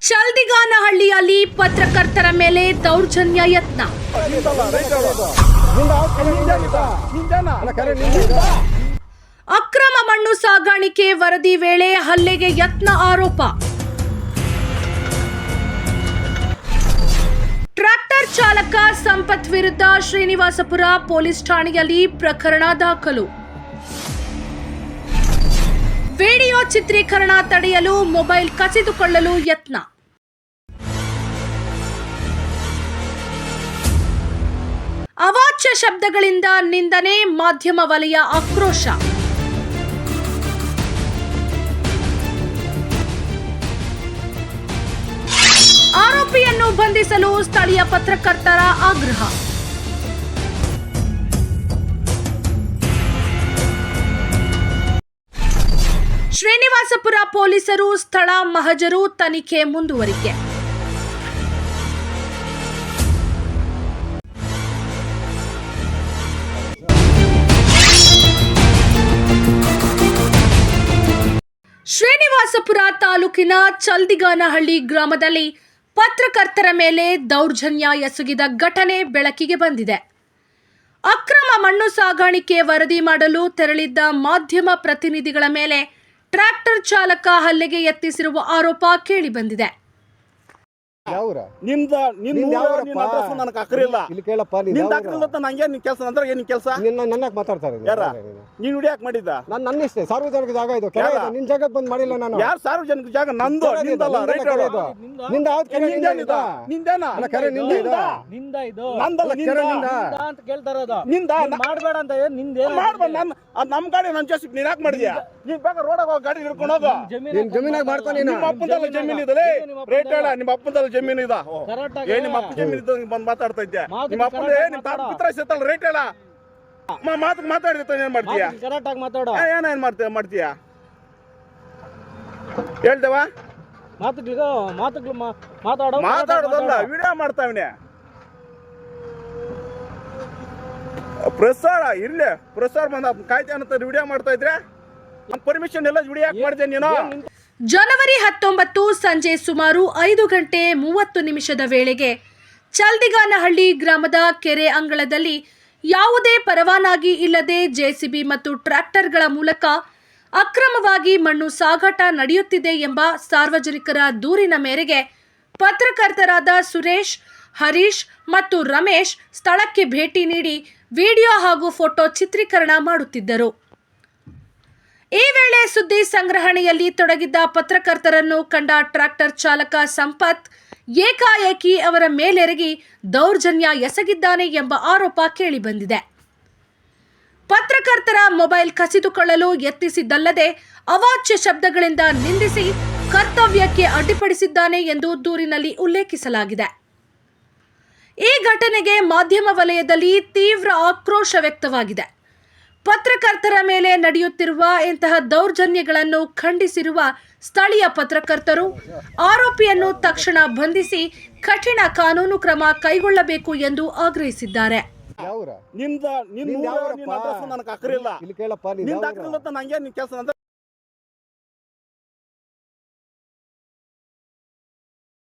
ಚಲ್ದಿಗಾನಹಳ್ಳಿಯಲ್ಲಿ ಪತ್ರಕರ್ತರ ಮೇಲೆ ದೌರ್ಜನ್ಯ ಯತ್ನ. ಅಕ್ರಮ ಮಣ್ಣು ಸಾಗಾಣಿಕೆ ವರದಿ ವೇಳೆ ಹಲ್ಲೆಗೆ ಯತ್ನ ಆರೋಪ. ಟ್ರ್ಯಾಕ್ಟರ್ ಚಾಲಕ ಸಂಪತ್ ವಿರುದ್ಧ ಶ್ರೀನಿವಾಸಪುರ ಪೊಲೀಸ್ ಠಾಣೆಯಲ್ಲಿ ಪ್ರಕರಣ ದಾಖಲು. ವಿಡಿಯೋ ಚಿತ್ರೀಕರಣ ತಡೆಯಲು ಮೊಬೈಲ್ ಕಸಿದುಕೊಳ್ಳಲು ಯತ್ನ. ಅವಾಚ್ಯ ಶಬ್ದಗಳಿಂದ ನಿಂದನೆ, ಮಾಧ್ಯಮ ವಲಯ ಆಕ್ರೋಶ. ಆರೋಪಿಯನ್ನು ಬಂಧಿಸಲು ಸ್ಥಳೀಯ ಪತ್ರಕರ್ತರ ಆಗ್ರಹ. ಶ್ರೀನಿವಾಸಪುರ ಪೊಲೀಸರು, ಸ್ಥಳ ಮಹಜರು ತನಿಖೆ ಮುಂದುವರಿಕೆ. ಶ್ರೀನಿವಾಸಪುರ ತಾಲೂಕಿನ ಚಲ್ದಿಗಾನಹಳ್ಳಿ ಗ್ರಾಮದಲ್ಲಿ ಪತ್ರಕರ್ತರ ಮೇಲೆ ದೌರ್ಜನ್ಯ ಎಸಗಿದ ಘಟನೆ ಬೆಳಕಿಗೆ ಬಂದಿದೆ. ಅಕ್ರಮ ಮಣ್ಣು ಸಾಗಾಣಿಕೆ ವರದಿ ಮಾಡಲು ತೆರಳಿದ್ದ ಮಾಧ್ಯಮ ಪ್ರತಿನಿಧಿಗಳ ಮೇಲೆ ಟ್ರ್ಯಾಕ್ಟರ್ ಚಾಲಕ ಹಲ್ಲೆಗೆ ಯತ್ನಿಸಿರುವ ಆರೋಪ ಕೇಳಿಬಂದಿದೆ. ಯಾವ್ರ? ನಿಮ್ದ ನಿನ್ ನಿಂದ್ ಯಾವ್ರಪ್ಪ? ನಿನ್ ಅಡ್ರೆಸ್ ನನಗೆ ಅಕ್ರಿಲ್ಲ ಇಲ್ಲಿ ಕೇಳಪ್ಪ ನೀನ್ನಿಂದ ಯಾವ್ರ? ಅಕ್ರಿಲ್ಲ ನಂಗೆ ನಿನ್ ಕೆಲಸ ಅಂದ್ರೆ ಏನ್ ಕೆಲಸ? ನಿನ್ನ ನನ್ನಕ್ಕೆ ಮಾತಾಡ್ತಾರೆ ಯಾರ? ನೀನು. ಹಿಡಿಯಾಕ್ ಮಾಡಿದ್ದ? ನಾನ್ ನನ್ನ ಇಷ್ಟೇ ಸಾರ್ವಜನಿಕ ಜಾಗ ಇದು ಕೆರೆ ಯಾರ? ಇದು. ನಿನ್ ಜಾಗಕ್ಕೆ ಬಂದ್ ಮಾಡಿಲ್ಲ ನಾನು. ಯಾರು ಸಾರ್ವಜನಿಕ ಜಾಗ? ನಂದು ಕೆರೆ ಇದು, ನಿಂದಲ್ಲ ನಿಂದಲ್ಲ ರೈಟ್ ಕೆರೆ ಇದು. ನಿಂದ ಯಾವ್ದು ಕೆರೆ ನಿಂದ ನಿಂದೇನಿದ? ಇದು? ನಿಂದೇನ? ಅಲ್ಲ, ಕೆರೆ ನಿಂದ ಇದು. ನಿಂದ ಇದು? ನಂದಲ್ಲ ಕೆರೆ ನಿಂದ? ನಿಂದ. ನಿಂದ ಅಂತ ಕೇಳ್ತಾ ಇರೋದು. ನಿಂದ? ನೀನ್ ಮಾಡ್ಬೇಡ ಅಂತ ಏನ್ನಿಂದ ಏನ್ ಮಾಡ್ಬೇಡ ನನ್ ಅದ್ ನಮ್ ಗಾಡಿ ನನ್ ಜೊತೆ ನೀನ್ ಯಾಕೆ ಮಾಡಿದ್ಯಾ? ನೀನ್ ಬೇಕಾ ರೋಡಾಗ ಹೋಗಿ ಗಾಡಿ ಹಿಡ್ಕೊಂಡು ಹೋಗು. ನಿನ್ ಜಮೀನಾಗ ಮಾಡ್ಕೊ ನೀನು. ನಿಮ್ಮ ಅಪ್ಪಂದಲ್ಲ ಜಮೀನ್ ರೇಟ್ ಹೇಳ ನಿಮ್ಮ ಅಪ್ಪಂದಲ್ಲ ಜಮೀನ್ ಇದ. Correct ಆಗಿ ಏ ನಿಮ್ಮ ಅಪ್ಪ ಜಮೀನ್ ಇದ್ದ ಬಂದ್ ಮಾತಾಡ್ತಾ ಇದ್ದೆ ನಿಮ್ಮ correct ಏ ಆಗಿ ನಿಮ್ ತಾತ. ಪಿತ್ರ ಸೇತಲ್ಲ ರೇಟ್ ಹೇಳ. ಮಾತು ಮಾತಾಡಿದ ಏನ್ ಮಾಡ್ತೀಯಾ? ಕರೆಕ್ಟ್ ಆಗಿ ಮಾತಾಡು. ಏ, ಏನ ಏನ್ ಮಾಡ್ತೀಯ ಮಾಡ್ತೀಯಾ? ಹೇಳ್ದೇವ? ಮಾತುಗಳು ಮಾತುಗಳು ಮಾತಾಡು ಮಾತಾಡೋದಲ್ಲ ವಿಡಿಯೋ ಮಾಡ್ತಾವನೆ ಪ್ರಸಾರ ಇರ್ಲಿ ಪ್ರಸಾರ ಬಂದ ಕಾಯ್ತಾ ಅಂತ ವಿಡಿಯೋ ಮಾಡ್ತಾ ಇದ್ರೆ ಪರ್ಮಿಷನ್ ಎಲ್ಲ ವಿಡಿಯೋ ಯಾಕೆ ಮಾಡಿದೆ ನೀನು? ಜನವರಿ ಹತ್ತೊಂಬತ್ತು ಸಂಜೆ ಸುಮಾರು ಐದು ಗಂಟೆ ಮೂವತ್ತು ನಿಮಿಷದ ವೇಳೆಗೆ ಚಲ್ದಿಗಾನಹಳ್ಳಿ ಗ್ರಾಮದ ಕೆರೆ ಅಂಗಳದಲ್ಲಿ ಯಾವುದೇ ಪರವಾನಗಿ ಇಲ್ಲದೆ ಜೆಸಿಬಿ ಮತ್ತು ಟ್ರ್ಯಾಕ್ಟರ್ಗಳ ಮೂಲಕ ಅಕ್ರಮವಾಗಿ ಮಣ್ಣು ಸಾಗಾಟ ನಡೆಯುತ್ತಿದೆ ಎಂಬ ಸಾರ್ವಜನಿಕರ ದೂರಿನ ಮೇರೆಗೆ ಪತ್ರಕರ್ತರಾದ ಸುರೇಶ್, ಹರೀಶ್ ಮತ್ತು ರಮೇಶ್ ಸ್ಥಳಕ್ಕೆ ಭೇಟಿ ನೀಡಿ ವಿಡಿಯೋ ಹಾಗೂ ಫೋಟೋ ಚಿತ್ರೀಕರಣ ಮಾಡುತ್ತಿದ್ದರು. ಈ ವೇಳೆ ಸುದ್ದಿ ಸಂಗ್ರಹಣೆಯಲ್ಲಿ ತೊಡಗಿದ್ದ ಪತ್ರಕರ್ತರನ್ನು ಕಂಡ ಟ್ರ್ಯಾಕ್ಟರ್ ಚಾಲಕ ಸಂಪತ್ ಏಕಾಏಕಿ ಅವರ ಮೇಲೆರಗಿ ದೌರ್ಜನ್ಯ ಎಸಗಿದ್ದಾನೆ ಎಂಬ ಆರೋಪ ಕೇಳಿಬಂದಿದೆ. ಪತ್ರಕರ್ತರ ಮೊಬೈಲ್ ಕಸಿದುಕೊಳ್ಳಲು ಯತ್ನಿಸಿದ್ದಲ್ಲದೆ ಅವಾಚ್ಯ ಶಬ್ದಗಳಿಂದ ನಿಂದಿಸಿ ಕರ್ತವ್ಯಕ್ಕೆ ಅಡ್ಡಿಪಡಿಸಿದ್ದಾನೆ ಎಂದು ದೂರಿನಲ್ಲಿ ಉಲ್ಲೇಖಿಸಲಾಗಿದೆ. ಈ ಘಟನೆಗೆ ಮಾಧ್ಯಮ ವಲಯದಲ್ಲಿ ತೀವ್ರ ಆಕ್ರೋಶ ವ್ಯಕ್ತವಾಗಿದೆ. ಪತ್ರಕರ್ತರ ಮೇಲೆ ನಡೆಯುತ್ತಿರುವ ಇಂತಹ ದೌರ್ಜನ್ಯಗಳನ್ನು ಖಂಡಿಸಿರುವ ಸ್ಥಳೀಯ ಪತ್ರಕರ್ತರು ಆರೋಪಿಯನ್ನು ತಕ್ಷಣ ಬಂಧಿಸಿ ಕಠಿಣ ಕಾನೂನು ಕ್ರಮ ಕೈಗೊಳ್ಳಬೇಕು ಎಂದು ಆಗ್ರಹಿಸಿದ್ದಾರೆ. ನಿಂದ್? ನಿನ್ ಅಡ್ರೆಸ್ ನನಗೆ ಅಕ್ರಿಲ್ಲ ಇಲ್ಲಿ ಕೇಳಪ್ಪ ನೀನ್ ನಂಗೆ ನಿನ್ ಕೆಲಸ ಅಂದ್ರೆ